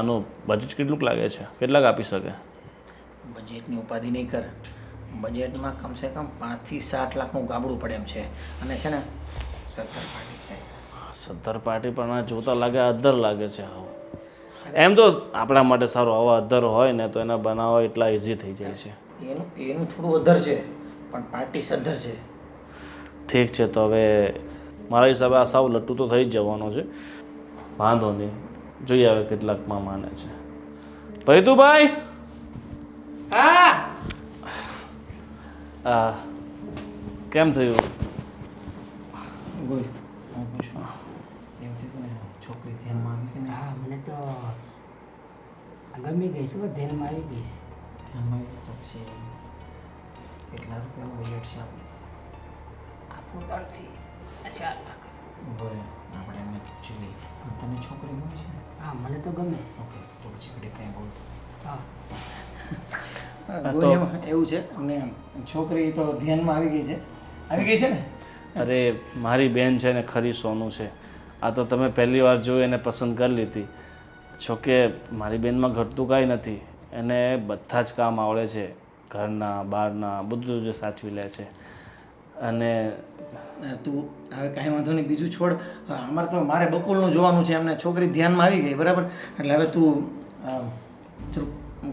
આનું બજેટ કેટલુંક લાગે છે? કેટલાક આપી શકે? બજેટની ઉપાધિ નહીં કર. બજેટમાં કમસે કમ પાંચથી સાત લાખનું ગાબડું પડે એમ છે. અને છે ને સત્તર પાર્ટી છે. સત્તર પાર્ટી પણ જોતા લાગે અધર લાગે છે હવે એમ તો આપણા માટે સારું આવા અધર હોય ને તો એના બનાવવા એટલા ઇઝી થઈ જાય છે. એનું એનું થોડું અધર છે પણ પાર્ટી સદ્ધર છે. ઠીક છે તો હવે મારા હિસાબે આ સાવ લટ્ટુ તો થઈ જ જવાનો છે. વાંધો નહીં. જોઈએ હવે કેટલાકમાં માને છે. ભાઈ તું ભાઈ હા! આ કેમ થયું? ગુડ એમ થયું ને છોકરી ધ્યાનમાં આવી કે હા મને તો ગમી ગઈ છે હો, ધ્યાનમાં આવી ગઈ છે. ધ્યાનમાં આવી તો પછી કેટલા રૂપિયાનું બજેટ છે આપણું આપણું તરથી ચાર લાખ. પૂછી લઈએ પણ તને છોકરી ગમે છે? હા મને તો ગમે છે. ઓકે તો પછી ઘડી કંઈ બોલતો હા. તો- એવું છે? અને છોકરી તો ધ્યાનમાં આવી ગઈ છે. આવી ગઈ છે ને? અરે મારી બેન છે ને ખરી સોનું છે. આ તો તમે પહેલી વાર જોઈ એને પસંદ કરી લીધી. જોકે મારી બેનમાં ઘટતું કાંઈ નથી. એને બધા જ કામ આવડે છે. ઘરના બહારના બધું જ સાચવી લે છે. અને તું હવે કાંઈ વાંધો નહીં બીજું છોડ. અમારે તો મારે બકુલનું જોવાનું છે એમને છોકરી ધ્યાનમાં આવી ગઈ બરાબર? એટલે હવે તું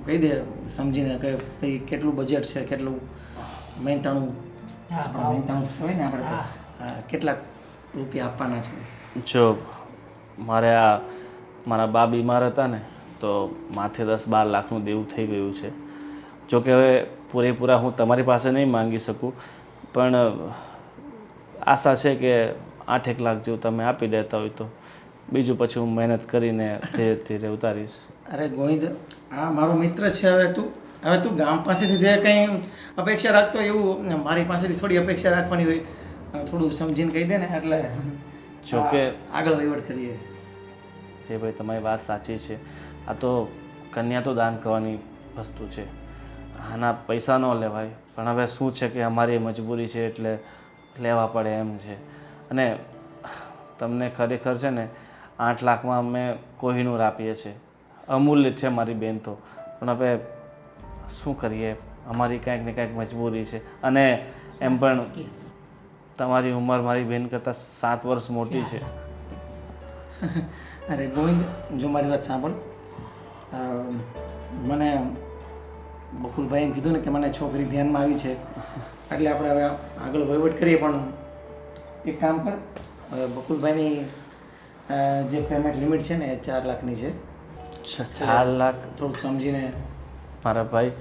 કહી દે સમજીને કે ભાઈ કેટલું બજેટ છે કેટલું મહેનતાણું. મહેનતાણું હોય ને આપણે. કેટલાક રૂપિયા આપવાના છે. જો મારે આ મારા બા બીમાર હતા ને તો માથે દસ બાર લાખનું દેવું થઈ ગયું છે. જોકે હવે પૂરેપૂરા હું તમારી પાસે નહીં માંગી શકું. પણ આશા છે કે આઠેક લાખ જેવું તમે આપી દેતા હોય તો બીજું પછી હું મહેનત કરીને ધીરે ધીરે ઉતારીશ. અરે ગોવિંદ આ મારો મિત્ર છે હવે તું હવે તું ગામ પાસેથી જે કંઈ અપેક્ષા રાખતો એવું મારી પાસેથી થોડી અપેક્ષા રાખવાની હોય થોડું સમજીને કહી દે ને એટલે જો કે આગળ વહીવટ કરીએ. જે ભાઈ તમારી વાત સાચી છે આ તો કન્યા તો દાન કરવાની વસ્તુ છે. આના પૈસા ન લેવાય. પણ હવે શું છે કે અમારી મજબૂરી છે એટલે લેવા પડે એમ છે. અને તમને ખરેખર છે ને, આઠ લાખમાં અમે કોહિનૂર આપીએ છીએ. અમૂલ્ય છે મારી બેન તો. પણ હવે શું કરીએ? અમારી કાંઈક ને કાંઈક મજબૂરી છે. અને એમ પણ તમારી ઉંમર મારી બેન કરતાં સાત વર્ષ મોટી છે. અરે ગોવિંદ, જો મારી વાત સાંભળ. મને બકુલભાઈ એમ કીધું ને કે મને છોકરી ધ્યાનમાં આવી છે. એટલે આપણે હવે આગળ વહીવટ કરીએ પણ એક કામ કર. બકુલભાઈની જે પેમેન્ટ લિમિટ છે ને એ ચાર લાખની છે. ચાર લાખ? થોડુંક સમજીને. મારા ભાઈ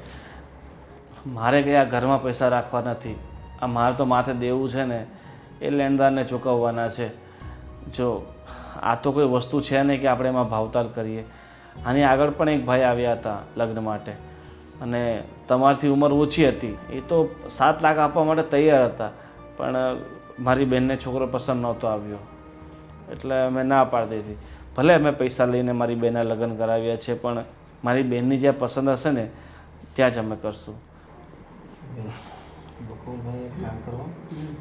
મારે કઈ આ ઘરમાં પૈસા રાખવા નથી. આ મારે તો માથે દેવું છે ને એ લેણદારને ચૂકવવાના છે. જો આ તો કોઈ વસ્તુ છે નહીં કે આપણે એમાં ભાવતાલ કરીએ. આની આગળ પણ એક ભાઈ આવ્યા હતા લગ્ન માટે. અને તમારથી ઉંમર ઓછી હતી. એ તો સાત લાખ આપવા માટે તૈયાર હતા. પણ મારી બહેનને છોકરો પસંદ નહોતો આવ્યો. એટલે અમે ના પાડી દીધી. ભલે અમે પૈસા લઈને મારી બેનના લગ્ન કરાવ્યા છે પણ મારી બેનની જ્યાં પસંદ હશે ને ત્યાં જ અમે કરશું. બકુલભાઈ એક કામ કરો.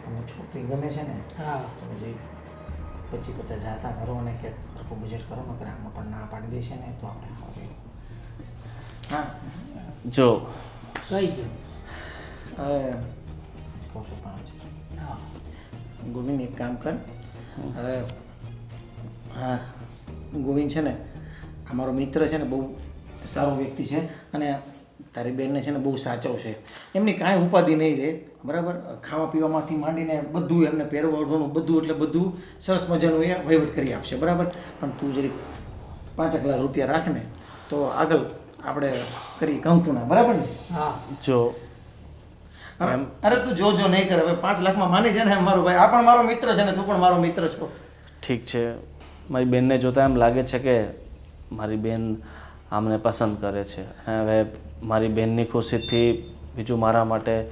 તમને છોકરી ગમે છે ને પછી પચાસ જાતા કરો અને કે સરખું બજેટ કરો નકર આમાં પણ ના પાડી દેશે ને તો આપણે હા. જો. કઈ ગયો? હવે છું છે ગોવિંદ એક કામ કર. હવે હા ગોવિંદ છે ને અમારો મિત્ર છે ને બહુ સારો વ્યક્તિ છે અને તારી બેનને છે ને બહુ સાચવશે એમની કાંઈ ઉપાધિ નહીં રહે બરાબર? ખાવા પીવામાંથી માંડીને બધું એમને પહેરવા ઓઢવાનું બધું એટલે બધું સરસ મજાનું એ વહીવટ કરી આપશે બરાબર? પણ તું જરી પાંચેક લાખ રૂપિયા રાખને તો આગળ આપણે કરી કંકુના બરાબર ને? હા. જો. એમ? અરે તું જો જો નહીં કરે હવે પાંચ લાખમાં માની છે ને મારો ભાઈ. આ પણ મારો મિત્ર છે ને તું પણ મારો મિત્ર છો. ઠીક છે. મારી બેનને જોતાં એમ લાગે છે કે મારી બેન આમને પસંદ કરે છે. હવે મારી બેનની ખુશીથી બીજું મારા માટે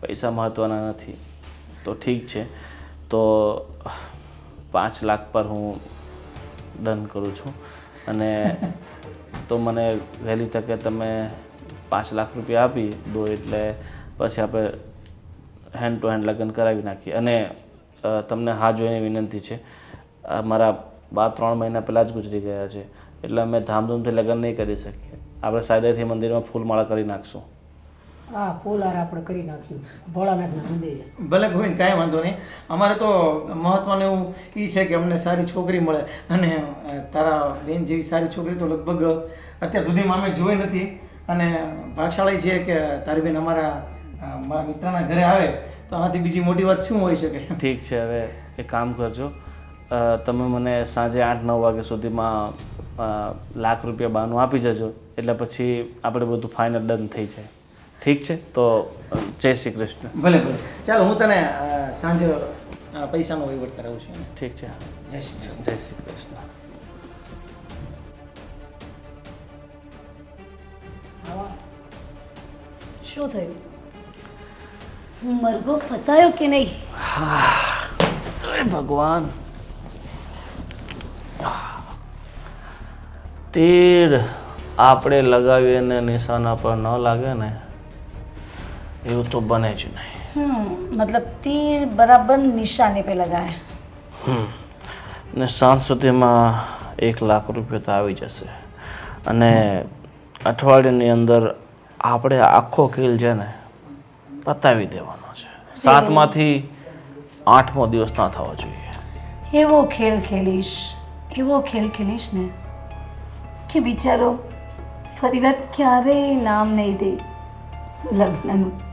પૈસા મહત્ત્વના નથી. તો ઠીક છે. તો પાંચ લાખ પર હું ડન કરું છું. અને તો મને વહેલી તકે તમે પાંચ લાખ રૂપિયા આપી દો એટલે પછી આપણે હેન્ડ ટુ હેન્ડ લગ્ન કરાવી નાખીએ. અને તમને હા જોઈને વિનંતી છે. મારા બાર ત્રણ મહિના પહેલાં જ ગુજરી ગયા છે. એટલે અમે ધામધૂમથી લગ્ન નહીં કરી શકીએ. આપણે સાયદાથી મંદિરમાં ફૂલમાળા કરી નાખશું. હા પોલાર આપણે કરી નાખ્યું. ભોળાનાથના મંદિરે. ભલે ગોવિંદ કાંઈ વાંધો નહીં. અમારે તો મહત્વનું એવું એ છે કે અમને સારી છોકરી મળે. અને તારા બેન જેવી સારી છોકરી તો લગભગ અત્યાર સુધીમાં અમે જોઈ નથી. અને ભાગશાળી છે કે તારી બેન અમારા મારા મિત્રના ઘરે આવે તો આનાથી બીજી મોટી વાત શું હોઈ શકે? ઠીક છે હવે એક કામ કરજો. તમે મને સાંજે આઠ નવ વાગ્યા સુધીમાં લાખ રૂપિયા બાનું આપી જજો. એટલે પછી આપણે બધું ફાઇનલ ડન થઈ જાય. ઠીક છે? તો જય શ્રી કૃષ્ણ. ભલે ભલે. ચાલો હું તને સાંજે પૈસાનો વહીવટ કરાવું છું. ઠીક છે. જય શ્રી જય શ્રી કૃષ્ણ. શું થયું? મરઘો ફસાયો કે નહીં? અરે ભગવાન. તીર આપણે લગાવીએ ને નિશાના પર ન લાગે ને એવું તો બને જ નહીં. હમ મતલબ તીર બરાબર નિશાની પે લગાય. હમ. ને સાંજ સુધીમાં એક લાખ રૂપિયા તો આવી જશે. અને અઠવાડિયાની અંદર આપણે આખો કિલ છે ને પતાવી દેવાનો છે. સાતમાંથી આઠમો દિવસ ના થવો જોઈએ. એવો ખેલ ખેલીશ એવો ખેલ ખેલીશ ને કે બિચારો ફરી વાત ક્યારેય નામ નહીં દે લગ્નનું.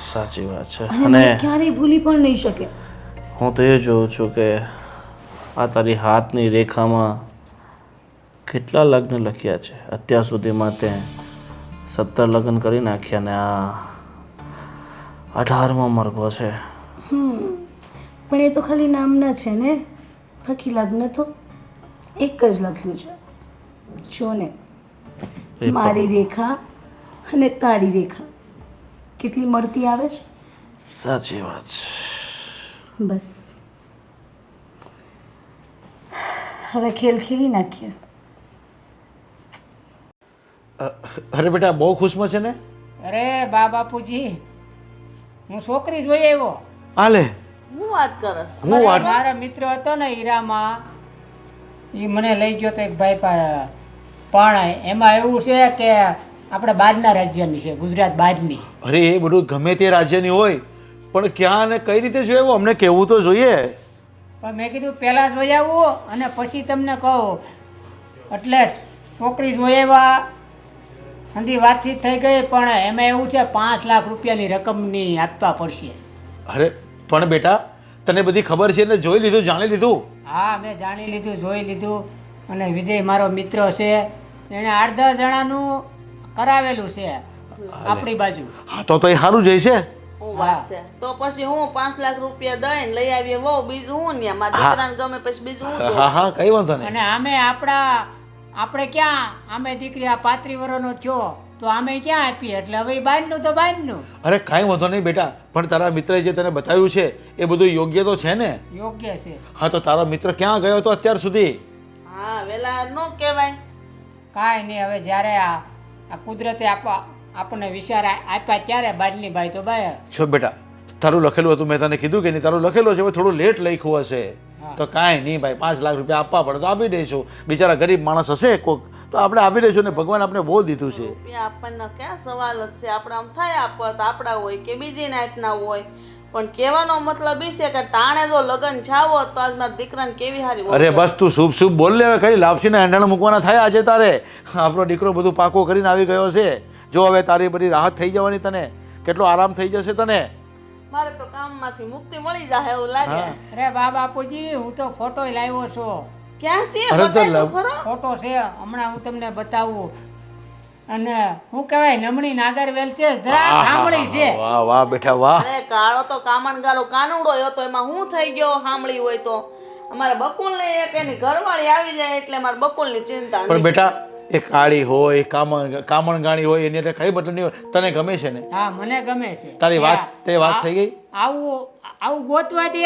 સાચી વાત છે. અને ક્યારેય ભૂલી પણ નહીં શકે. હું તો એ જોઉં છું કે આ તારી હાથની રેખામાં કેટલા લગ્ન લખ્યા છે. અત્યાર સુધીમાં તે સત્તર લગ્ન કરી નાખ્યા ને આ અઢારમો મરઘો છે. પણ એ તો ખાલી નામના છે ને? બાકી લગ્ન તો એક જ લખ્યું છે. જો ને મારી રેખા અને તારી રેખા. કેટલી મળતી આવે છે? સાચી વાત છે. બસ. હવે ખેલ ખેલી નાખીએ. અરે બેટા બહુ ખુશમાં છે ને? અરે બા બાપુજી હું છોકરી જોઈ આવ્યો. હાલે. હું વાત કરસ? હું વાત મારા મિત્ર હતો ને હીરામાં એ મને લઈ ગયો તો એક ભાઈ પણ એમાં એવું છે કે આપણે બહારના રાજ્યની છે ગુજરાત બહારની અરે એ બધું ગમે તે રાજ્યની હોય પણ ક્યાં અને કઈ રીતે જોયું? અમને કહેવું તો જોઈએ. પણ મેં કીધું પહેલાં જોઈ આવું અને પછી તમને કહું. એટલે છોકરી જોઈ આવ્યા હંધી વાતચીત થઈ ગઈ પણ એમાં એવું છે પાંચ લાખ રૂપિયાની રકમની આપવા પડશે. અરે પણ બેટા તને બધી ખબર છે ને જોઈ લીધું જાણી લીધું. હા મેં જાણી લીધું જોઈ લીધું. અને વિજય મારો મિત્ર છે. એણે આઠ દસ જણાનું કરાવેલું છે આપણી બાજુ. હા તો તો એ સારું જાય છે. હું વાત છે. તો પછી હું પાંચ લાખ રૂપિયા દઈને લઈ આવીએ. વહુ બીજું હું ને મારા દીકરાને ગમે પછી બીજું હું હા હા કઈ વાંધો નહીં. અને આમે આપણા આપણે ક્યાં? આમે દીકરી આ પાત્રી વર્ષનો થયો તો આમે ક્યાં આપીએ? એટલે હવે ઈ તો બહારનું અરે કાંઈ વાંધો નહીં બેટા. પણ તારા મિત્રએ જે તને બતાવ્યું છે એ બધું યોગ્ય તો છે ને? યોગ્ય છે. હા તો તારો મિત્ર ક્યાં ગયો હતો અત્યાર સુધી? હા વેલા નો કહેવાય. કાંઈ નહીં હવે જ્યારે આ આ કુદરતે આપવા આપણને વિચાર આપ્યા ત્યારે બાજલી બાઈ તો બાય. છો બેટા તારું લખેલું હતું મેં તને કીધું કે નહીં તારું લખેલું છે થોડું લેટ લખ્યું હશે. તો કાંઈ નહીં ભાઈ પાંચ લાખ રૂપિયા આપવા પડે તો આપી દઈશું. બિચારા ગરીબ માણસ હશે કોક તો આપણે આપી દઈશું ને ભગવાન આપણે બહુ દીધું છે. રૂપિયા આપણને ક્યાં સવાલ હશે? આપણે આમ થાય તો આપણા હોય કે બીજી નાતના હોય. પણ કહેવાનો મતલબ એ છે કે તાણે જો લગન છાવો તો આજ મારા દીકરાને કેવી હારી અરે બસ તું શુભ શુભ બોલ લે હવે કઈ લાપસી ને હેંડાણ મૂકવાના થાય આજે તારે. આપણો દીકરો બધું પાકો કરીને આવી ગયો છે. જો હવે તારી બધી રાહત થઈ જવાની તને કેટલો આરામ થઈ જશે તને? મારે તો કામમાંથી મુક્તિ મળી જાય એવું લાગે. અરે બા બાપુજી હું તો ફોટો લાવ્યો છું. ક્યાં છે? ફોટો છે હમણાં હું તમને બતાવું. અને હું કહેવાય નમણી નાગરવેલ છે જરા સાંભળી છે. વાહ વાહ બેટા વાહ. અરે કાળો તો કામણગારો કાનુડો હતો એમાં હું થઈ ગયો સાંભળી હોય તો? અમારે બકુલ ને એક એની ઘરવાળી આવી જાય એટલે મારે બકુલની ચિંતા પણ બેટા એ કાળી હોય કામણ કામણગાણી હોય એની એટલે કઈ બદલ નહીં હોય. તને ગમે છે ને? હા મને ગમે છે. તારી વાત તે વાત થઈ ગઈ? આવું આવું ગોતવા દે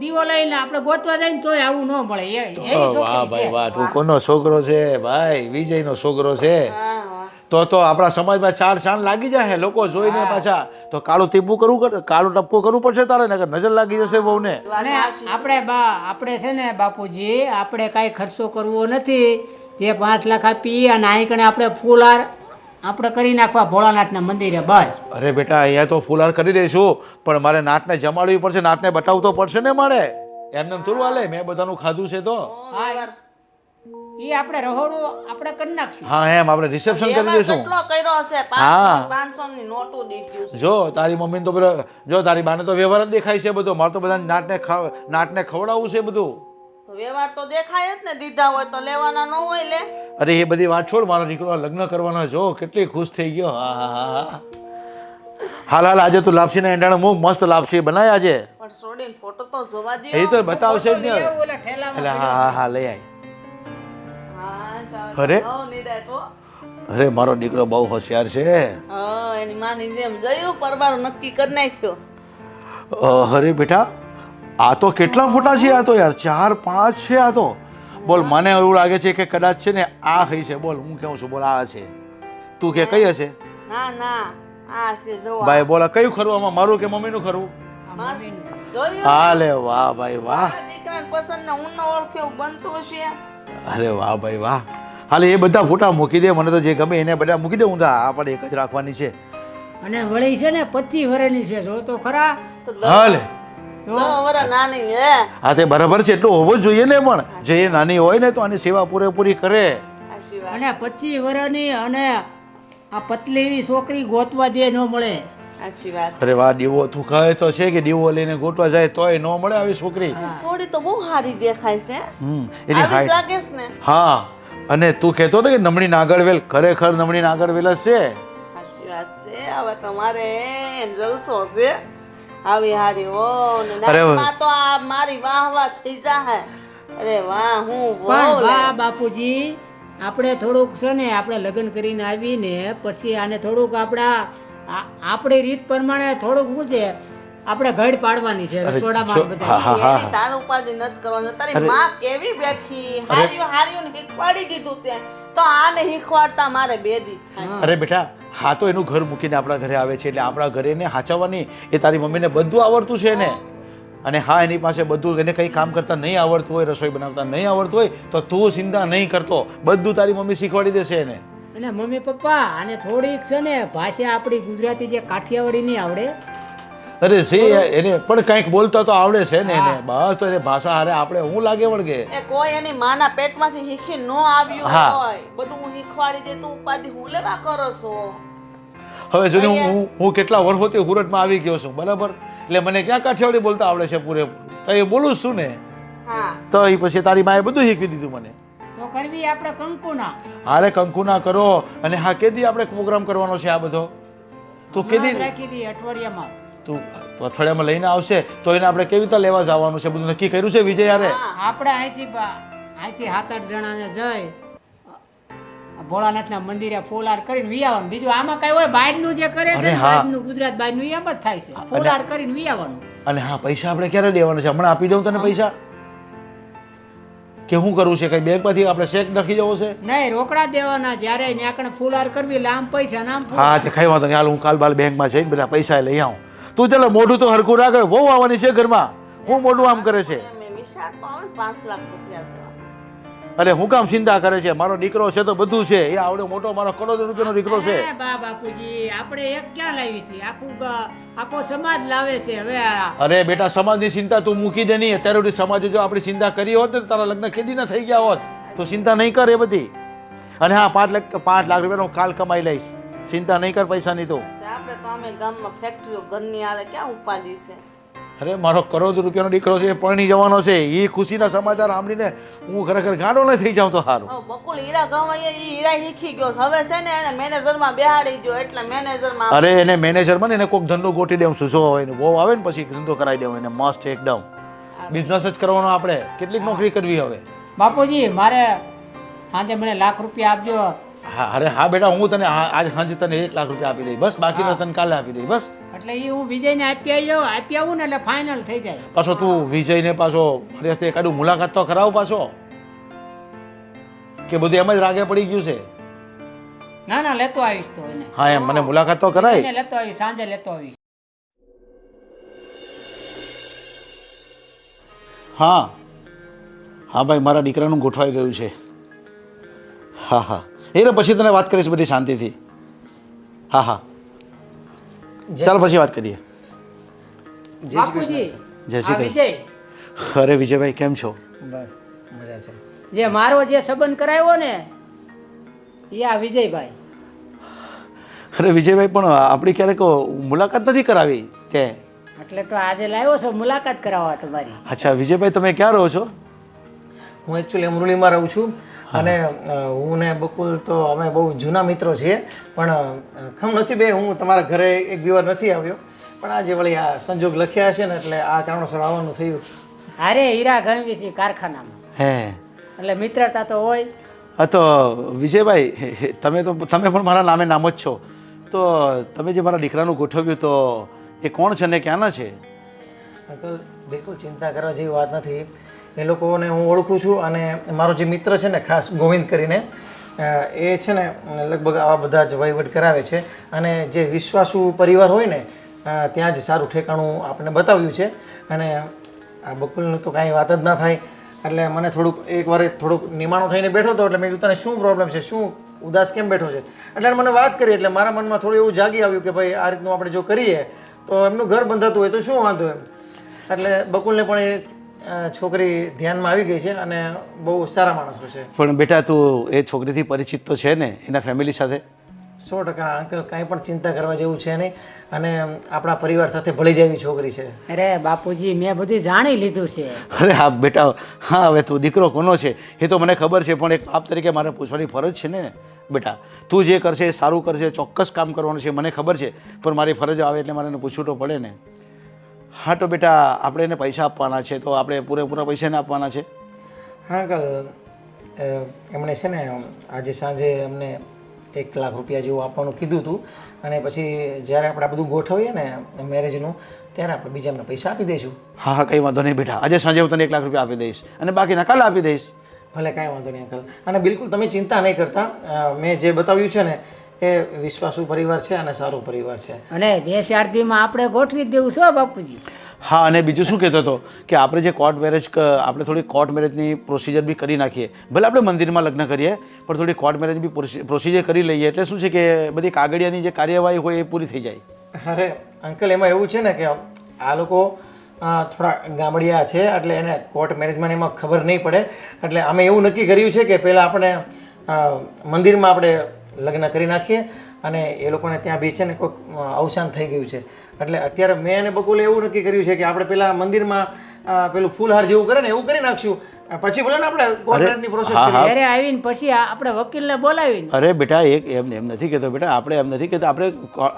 દીવો લઈને આપણે ગોતવા જાય ને તોય આવું ન મળે. એ વાહ ભાઈ વાહ તું કોનો છોકરો છે? ભાઈ વિજયનો છોકરો છે. હા. તો તો આપણા સમાજમાં ચાર ચાંદ લાગી જાય લોકો જોઈને પાછા. તો કાળું ટીપું કરવું કર કાળું ટપકું કરવું પડશે તારે નકર નજર લાગી જશે બહુને અને આપણે બા આપણે છે ને બાપુજી આપણે કાંઈ ખર્ચો કરવો નથી. તે પાંચ લાખ આપી અને અહીં કણે આપણે ફૂલહાર આપણે કરી નાખવા ભોળાનાથના મંદિરે બસ. અરે બેટા અહીંયા તો ફુલાર કરી દઈશું પણ મારે નાટને જમાડવી પડશે નાટને બતાવવું તો પડશે ને મારે. એમને એમ થોડું હાલે મેં બધાનું ખાધું છે તો. હા એ આપણે રહોડું આપણે કરી નાખશું. હા એમ આપણે રિસેપ્શન કરી દઈશું. કેટલો કર્યો હશે? હા. પાંચસો પાંચસો ની નોટો દીધી જો તારી મમ્મી તો પેલો જો તારી બાને તો વ્યવહાર જ દેખાય છે બધો. મારે તો બધા નાટને નાટને ખવડાવવું છે બધું. તો વ્યવહાર તો દેખાય જ ને દીધા હોય તો લેવાના ન હોય લે. અરે એ બધી વાત છોડ મારો દીકરો લગ્ન કરવાનો જો કેટલી ખુશ થઈ ગયો. હા હા હા હા. હાલ હાલ આજે તું લાપસીના એંડાણા મૂક મસ્ત લાપસી બનાય આજે. પણ છોડીને ફોટો તો જોવા દે એ તો બતાવશે જ ને. હા હા હા લઈ સાવ અરે. અરે મારો દીકરો બહુ હોશિયાર છે. એની માની જેમ જોયું પરબાર નક્કી કરી નાખ્યો. અરે બેટા આ તો કેટલા ફોટા છે આ તો યાર? ચાર પાંચ છે આ તો. બોલ મને એવું લાગે છે કે કદાચ છે ને આ હઈ છે. બોલ હું કેવું છું? બોલ આ છે. તું કે કઈ હશે? ના ના આ છે જો ભાઈ બોલ કયું ખરું? આમાં મારું કે મમ્મીનું ખરું? મમ્મીનું. જોયું? હા લે વાહ ભાઈ વાહ. દીકરાને પસંદ ને હું ન ઓળખ્યો બનતો હશે? અરે વાહ ભાઈ વાહ. હાલે એ બધા ફોટા મૂકી દે મને તો જે ગમે એને બધા મૂકી દે હું તો આ પણ એક જ રાખવાની છે. અને વળી છે ને પચીસ વર્ષની છે જો તો ખરા. તો હાલે. હે. હા તે બરાબર છે એટલું હોવું જ જોઈએ ને પણ. જે નાની હોય ને તો આની સેવા પૂરેપૂરી કરે. અને પચીસ વર્ષની અને આ પતલી એવી છોકરી ગોતવા દે ન મળે. આશીર્વાદ અરે વાહ દીવો તું કહે તો છે કે દીવો લઈને ગોટવા જાય તોય ન મળે આવી છોકરી. સોડી તો બહુ સારી દેખાય છે. હમ એની હાઈટ લાગે છે ને. હા અને તું કહેતો હતો કે નમણી નાગરવેલ ખરેખર નમણી નાગરવેલ છે. સાચી વાત છે હવે તમારે જલસો છે? આવી હારી હો ને અરે નાચમાં તો આ મારી વાહ વાહ થઈ જાય અરે વાહ હું પણ વાહ બાપુજી. આપણે થોડુંક છે ને આપણે લગ્ન કરીને આવીને પછી આને થોડુંક આપણા આપણી રીત પ્રમાણે થોડુંક છે આપણે ઘડ પાડવાની છે અરે, રસોડામાં બધા. હા, હા, તાર ઉપાધિ નત કરવાનો. તારી માં કેવી બેઠી? હાર્યું હાર્યું ને શીખવાડી દીધું છે. તો આને શીખવાડતા મારે બે દી અરે બેટા હા તો એનું ઘર મૂકીને આપણા ઘરે આવે છે એટલે આપણા ઘરે એને હાચવવાની એ તારી મમ્મીને બધું આવડતું છે ને અને હા એની પાસે બધું એને કંઈ કામ કરતા નહીં આવડતું હોય રસોઈ બનાવતા નહીં આવડતું હોય તો તું ચિંતા નહીં કરતો. બધું તારી મમ્મી શીખવાડી દેશે એને. અને મમ્મી પપ્પા આને થોડીક છે ને ભાષા આપણી ગુજરાતી જે કાઠિયાવાડી નહીં આવડે. અરે સી એને પણ કંઈક બોલતા તો આવડે છે ને એને. બસ તો એને ભાષા હારે આપણે હું લાગે વળગે? એ કોઈ એની માના પેટમાંથી શીખી ન આવ્યું હા. હોય. બધું હું શીખવાડી દે તો ઉપાધિ હું લેવા કરો છો? હવે જો હું હું કેટલા વર્ષોથી હુરટમાં આવી ગયો છું બરાબર? એટલે મને ક્યાં કાઠિયાવાડી બોલતા આવડે છે પૂરેપૂરું તો એ બોલું છું ને. તો એ પછી તારી માએ બધું શીખવી દીધું મને. તો કરવી આપણે કંકુના હારે કંકુના કરો અને હા કેદી આપણે પ્રોગ્રામ કરવાનો છે આ બધો? તું કેદી રાખી દી અઠવાડિયામાં. તું તું અઠવાડિયામાં લઈને આવશે તો એને આપણે કેવી રીતે લેવા જવાનું છે? બધું નક્કી કર્યું છે વિજય યારે આપણે અહીંથી બા- અહીંથી સાત આઠ જણાને જઈ ભોળાનાથના મંદિરે ફોલાર કરીને વિયાવાનું. આવવાનું બીજું આમાં કઈ હોય બહારનું જે કરે છે અરે બહારનું ગુજરાત બહારનું એમ જ થાય છે. ફોલાર કરીને વિયાવાનું. અને હા પૈસા આપણે ક્યારે દેવાના છે? હમણાં આપી દઉં તને પૈસા? કે શું કરવું છે? કઈ બેંકમાંથી આપણે ચેક નાખી જવો છે? નહીં રોકડા દેવાના જ્યારે ન્યાકણ ફૂલાર કરવી એટલે આમ પૈસા નામ હા તે કઈ વાંધો નહીં. હાલ હું કાલ બાલ બેંકમાં જઈને બધા પૈસા લઈ આવું. તું ચાલો મોઢું તો હરખું રાખે. બહુ આવવાની છે ઘરમાં. હું મોઢું આમ કરે છે. પાંચ લાખ રૂપિયા અરે હું કામ ચિંતા કરે છે? મારો દીકરો છે તો બધું છે. એ આવડે મોટો મારો કરોડો રૂપિયાનો દીકરો છે. એ બા બાપુજી આપણે એક ક્યાં લાવી છે? આખું આખો સમાજ લાવે છે હવે અરે બેટા સમાજની ચિંતા તું મૂકી દે નહીં. અત્યારે સુધી સમાજે જો આપણી ચિંતા કરી હોત ને તારા લગ્ન ખેદી ના થઈ ગયા હોત. તો ચિંતા નહીં કર એ બધી. અને હા પાંચ લાખ પાંચ લાખ રૂપિયાનો હું કાલ કમાઈ લઈશ. ચિંતા નહીં કર પૈસાની તો. આપણે તો અમે ગામમાં ફેક્ટરીઓ ઘરની આલે ક્યાં ઉપાધિ છે? અરે મારો કરોડ રૂપિયાનો દીકરો છે પરણી જવાનો છે. એ ખુશીના સમાચાર સાંભળીને હું ખરેખર ગાંડો ન થઈ જાઉં તો સારું બકુલ હીરા ગવાઈએ એ હીરા શીખી ગયો હવે છે ને એને મેનેજરમાં બેહાડી ગયો એટલે મેનેજરમાં અરે એને મેનેજરમાં એને કોઈક ધંધો ગોઠી દેવું. સુસો શું હોય ને બહુ આવે ને પછી ધંધો કરાવી દેવું એને મસ્ત એકદમ. બિઝનેસ જ કરવાનો આપણે. કેટલીક નોકરી કરવી હવે. બાપુજી મારે સાંજે મને લાખ રૂપિયા આપજો. હા અરે હા બેટા હું તને આજ સાંજે તને એક લાખ રૂપિયા આપી દઈશ. બસ બાકીનો તને કાલે આપી દઈશ. બસ. એટલે એ હું વિજયને આપી આવી જાઉં આપી આવું ને એટલે ફાઇનલ થઈ જાય. પાછો તું વિજયને પાછો મારી હસ્તે એકાદું મુલાકાત તો કરાવ પાછો. કે બધું એમ જ રાગે પડી ગયું છે? ના ના લેતો આવીશ તો એને. હા એમ. મને મુલાકાત તો કરાય. લેતો આવીશ સાંજે લેતો આવીશ. હા. હા ભાઈ મારા દીકરાનું ગોઠવાઈ ગયું છે. હા હા. એ પછી તને વાત કરીશ બધી શાંતિથી. હા હા. ચાલ પછી વાત કરીએ. જય શ્રી કૃષ્ણ. જય શ્રી કૃષ્ણ. અરે વિજયભાઈ કેમ છો? બસ મજા છે. જે મારો જે સંબંધ કરાવ્યો ને એ આ વિજયભાઈ. અરે વિજયભાઈ પણ આપણી ક્યારેક મુલાકાત નથી કરાવી તે. એટલે તો આજે લાવ્યો છો મુલાકાત કરાવવા તમારી. અચ્છા વિજયભાઈ તમે ક્યાં રહો છો? હું એકચ્યુઅલી અમરોલીમાં રહું છું. અને હું ને બકુલ તો અમે બહુ જૂના મિત્રો છીએ પણ ખમનસીબે હું તમારા ઘરે એક બી વાર નથી આવ્યો. પણ આજે વળી આ સંજોગ લખ્યા છે ને એટલે આ કારણોસર આવવાનું થયું. અરે હીરા ગણવી છે કારખાનામાં. હે. એટલે મિત્રતા તો હોય. હા તો વિજયભાઈ તમે તો તમે પણ મારા નામે નામ જ છો. તો તમે જે મારા દીકરાનું ગોઠવ્યું તો એ કોણ છે ને ક્યાંના છે? અંકલ બિલકુલ ચિંતા કરવા જેવી વાત નથી. એ લોકોને હું ઓળખું છું અને મારો જે મિત્ર છે ને ખાસ ગોવિંદ કરીને એ છે ને લગભગ આવા બધા જ વહીવટ કરાવે છે અને જે વિશ્વાસુ પરિવાર હોય ને ત્યાં જ સારું ઠેકાણું આપણે બતાવ્યું છે અને આ બકુલનું તો કાંઈ વાત જ ના થાય. એટલે મને થોડુંક એકવાર થોડુંક નિમાણો થઈને બેઠો હતો એટલે મેં કીધું, તને શું પ્રોબ્લેમ છે? શું ઉદાસ કેમ બેઠો છે? એટલે મને વાત કરી એટલે મારા મનમાં થોડું એવું જાગી આવ્યું કે ભાઈ, આ રીતનું આપણે જો કરીએ, તો એમનું ઘર બંધાતું હોય તો શું વાંધો એમ? એટલે બકુલને પણ એ છોકરી ધ્યાનમાં આવી ગઈ છે અને બહુ સારા માણસો છે. પણ બેટા તું એ છોકરીથી પરિચિત તો છે ને એના ફેમિલી સાથે? સો ટકા અંકલ કાંઈ પણ ચિંતા કરવા જેવું છે નહીં. અને આપણા પરિવાર સાથે ભળી જાય એવી છોકરી છે. અરે બાપુજી મેં બધું જાણી લીધું છે. અરે હા બેટા હા હવે તું દીકરો કોનો છે એ તો મને ખબર છે પણ એક બાપ તરીકે મારે પૂછવાની ફરજ છે ને. બેટા તું જે કરશે એ સારું કરશે ચોક્કસ કામ કરવાનું છે મને ખબર છે પણ મારી ફરજ આવે એટલે મારે પૂછવું તો પડે ને. હા તો બેટા આપણે એને પૈસા આપવાના છે તો આપણે પૂરેપૂરા પૈસા એને આપવાના છે? હા અંકલ એમણે છે ને આજે સાંજે અમને એક લાખ રૂપિયા જેવું આપવાનું કીધું હતું. અને પછી જ્યારે આપણે આ બધું ગોઠવીએ ને મેરેજનું ત્યારે આપણે બીજા એમને પૈસા આપી દઈશું. હા હા કંઈ વાંધો નહીં બેટા. આજે સાંજે હું તને એક લાખ રૂપિયા આપી દઈશ. અને બાકીના કાલે આપી દઈશ. ભલે કાંઈ વાંધો નહીં અંકલ. અને બિલકુલ તમે ચિંતા નહીં કરતા. મેં જે બતાવ્યું છે ને એ વિશ્વાસુ પરિવાર છે અને સારો પરિવાર છે. અને બે ચાર આપણે ગોઠવી દેવું છો બાપુજી. હા અને બીજું શું કહેતો હતો કે આપણે જે કોર્ટ મેરેજ આપણે થોડી કોર્ટ મેરેજની પ્રોસિજર બી કરી નાખીએ. ભલે આપણે મંદિરમાં લગ્ન કરીએ પણ થોડી કોર્ટ મેરેજ બી પ્રોસિજર કરી લઈએ. એટલે શું છે કે બધી કાગળિયાની જે કાર્યવાહી હોય એ પૂરી થઈ જાય. અરે અંકલ એમાં એવું છે ને કે આ લોકો થોડા ગામડિયા છે એટલે એને કોર્ટ મેરેજમાં એમાં ખબર નહીં પડે. એટલે અમે એવું નક્કી કર્યું છે કે પહેલાં આપણે મંદિરમાં આપણે લગ્ન કરી નાખીએ અને એ લોકોને ત્યાં બી છે ને કોઈક અવસાન થઈ ગયું છે. એટલે અત્યારે મેં અને બકુલે એવું નક્કી કર્યું છે કે આપણે પેલા મંદિરમાં પેલું ફૂલહાર જેવું કરે ને એવું કરી નાખશું. પછી ભલે ને આપણે કોર્ટ મેરેજની પ્રોસેસ હા. આવીને પછી આપણે વકીલને બોલાવીને. અરે બેટા એક એમ એમ નથી કહેતો બેટા. આપણે એમ નથી કહેતા. આપણે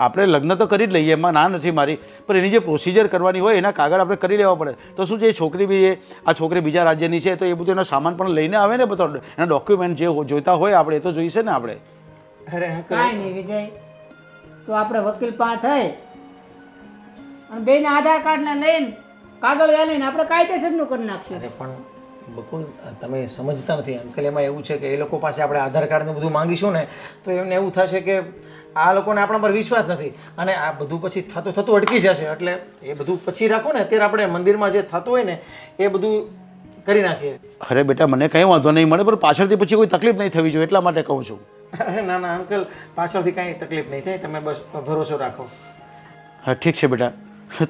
આપણે લગ્ન તો કરી જ લઈએ. એમાં ના નથી મારી. પણ એની જે પ્રોસિજર કરવાની હોય એના કાગળ આપણે કરી લેવા પડે. તો શું છે એ છોકરી બી એ આ છોકરી બીજા રાજ્યની છે તો એ બધું એનો સામાન પણ લઈને આવે ને બધો. એના ડોક્યુમેન્ટ જે જોઈતા હોય આપણે એ તો જોઈશે ને આપણે. અરે કાંઈ નહીં વિજય તો આપણે વકીલ પાસે થઈ. અને બેન આધાર કાર્ડને લઈને કાગળ લઈને આપણે કાયદેસરનું કરી નાખશું. અરે પણ બકુલ તમે સમજતા નથી. અંકલ એમાં એવું છે કે એ લોકો પાસે આપણે આધાર કાર્ડ ને બધું માંગીશું ને તો એમને એવું થશે કે આ લોકોને આપણા પર વિશ્વાસ નથી. અને આ બધું પછી થતું થતું અટકી જશે. એટલે એ બધું પછી રાખો ને અત્યારે આપણે મંદિરમાં જે થતું હોય ને એ બધું કરી નાખીએ. અરે બેટા મને કંઈ વાંધો નહીં. મળે પણ પાછળથી પછી કોઈ તકલીફ નહીં થવી જોઈએ. એટલા માટે કહું છું. અરે ના ના અંકલ પાછળથી કાંઈ તકલીફ નહીં થાય. તમે બસ ભરોસો રાખો. હા ઠીક છે બેટા.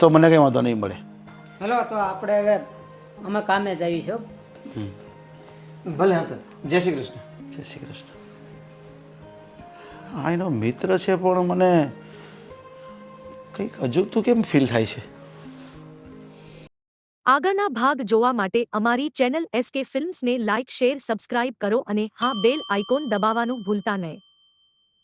તો મને કંઈ વાંધો નહીં મળે. ચલો તો આપણે હવે અમે કામે જ આવીશું. ભલે અંકલ જય શ્રી કૃષ્ણ. જય શ્રી કૃષ્ણ. હા એનો મિત્ર છે પણ મને કંઈક અજુગતું કેમ ફીલ થાય છે? આગળના ભાગ જોવા માટે અમારી ચેનલ એસકે ફિલ્મ્સને લાઇક, શેર, સબસ્ક્રાઇબ કરો અને હા, બેલ આઇકોન દબાવવાનું ભૂલતા નહીં.